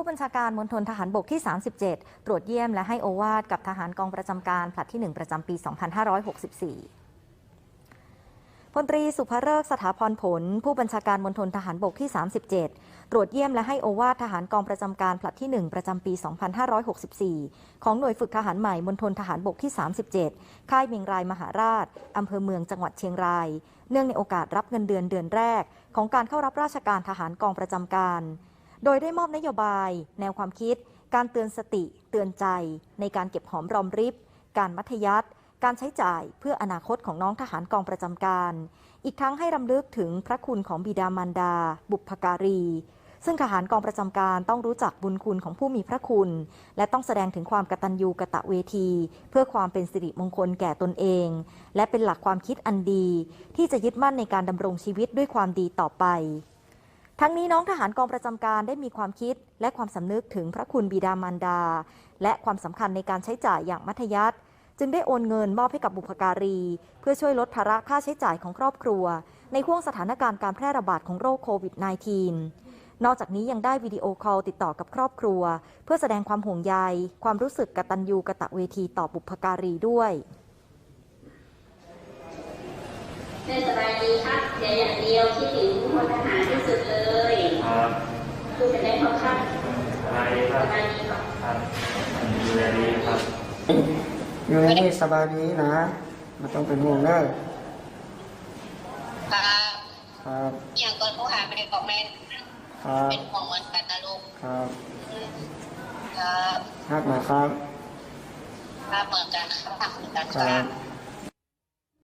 ผู้บัญชาการมณฑลทหารบกที่ 37 ตรวจเยี่ยมและให้โอวาทกับทหารกองประจำการผลัดที่ 1 ประจำปี 2564พลตรีสุภเริกสถาพรผล ผู้บัญชาการมณฑลทหารบกที่ 37 ตรวจเยี่ยมและให้โอวาททหารกองประจำการผลัดที่ 1 ประจำปี 2564 ของหน่วยฝึกทหารใหม่มณฑลทหารบกที่ 37 ค่ายเมียงรายมหาราชอำเภอเมืองจังหวัดเชียงราย เนื่องในโอกาสรับเงินเดือนเดือนแรก ของการเข้ารับราชการทหารกองประจำการ โดยได้มอบนโยบาย แนวความคิด การเตือนสติ เตือนใจ ในการเก็บหอมรอมริบ การมัธยัติการใช้จ่ายเพื่ออนาคตของน้องทหารกองประจำการ อีกทั้งให้รำลึกถึงพระคุณของบิดามารดา บุพการี ซึ่งทหารกองประจำการต้องรู้จักบุญคุณของผู้มีพระคุณ และต้องแสดงถึงความกตัญญูกะตะเวที เพื่อความเป็นสิริมงคลแก่ตนเอง และเป็นหลักความคิดอันดี ที่จะยึดมั่นในการดำรงชีวิตด้วยความดีต่อไป ทั้งนี้น้องทหารกองประจำการได้มีความคิดและความสำนึกถึงพระคุณบิดามารดา และความสำคัญในการใช้จ่ายอย่างมัธยัติจึงได้โอนเงินมอบให้กับบุพการี เพื่อช่วยลดภาระค่าใช้จ่ายของครอบครัว ในห่วงสถานการณ์การแพร่ระบาดของโรคโควิด -19 นอกจากนี้ยังได้วิดีโอคอลติดต่อกับครอบครัว เพื่อแสดงความห่วงใย ความรู้สึกกตัญญูกะตะเวทีต่อบุพการีด้วย แม่สบายดีครับเดี๋ยวอย่างเดียวคิดถึงพลทหารที่สุดเลยครับคือเป็นได้ครับครับสบายดีคสรับ บายดีครับ ครับดูแลดีครับ อยู่ในนี้สบายดีนะไมันต้องเป็นห่วงเด้อครับครับ อย่างก่อนผู้หาไม่ได้บอกแม่ครับ เป็นห่วงเหมือนกันนะลูกครับครับฮักนะครับครับเหมือนกันครับเหมือนกันคครัรับบ